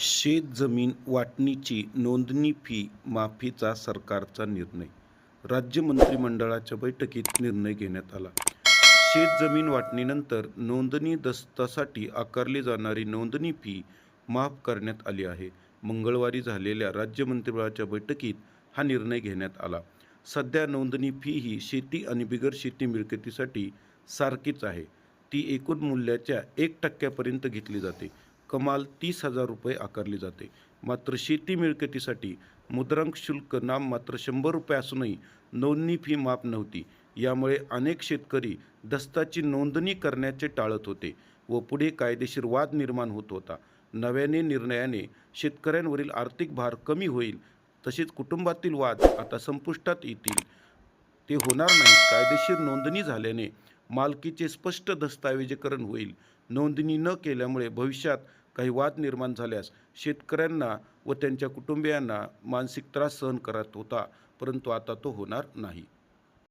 शेतजमीन वाटणीची नोंदणी फी माफीचा सरकारचा निर्णय. राज्य मंत्रिमंडळाच्या बैठकीत निर्णय घेण्यात आला. शेतजमीन वाटणीनंतर नोंदणी दस्तासाठी आकारली जाणारी नोंदणी फी माफ करण्यात आली आहे. मंगळवारी झालेल्या राज्य मंत्रिमंडळाच्या बैठकीत हा निर्णय घेण्यात आला. सध्या नोंदणी फी ही शेती आणि बिगर शेती मिळकतीसाठी सारखीच आहे. ती एकूण मूल्याच्या एक टक्क्यापर्यंत घेतली जाते. कमाल तीस हजार रुपये आकारली जाते. मात्र शेती मिळकतीसाठी मुद्रांक शुल्क नाम मात्र शंभर रुपये असूनही नोंदणी फी माफ नव्हती. यामुळे अनेक शेतकरी दस्ताची नोंदणी करण्याचे टाळत होते व पुढे कायदेशीर वाद निर्माण होत होता. नव्याने निर्णयाने शेतकऱ्यांवरील आर्थिक भार कमी होईल तसेच कुटुंबातील वाद आता संपुष्टात येतील. ते होणार नाही. कायदेशीर नोंदणी झाल्याने मालकीचे स्पष्ट दस्तावेजीकरण होईल. नोंदणी न केल्यामुळे भविष्यात काही वाद निर्माण झाल्यास शेतकऱ्यांना व त्यांच्या कुटुंबियांना मानसिक त्रास सहन करत होता परंतु आता तो होणार नाही.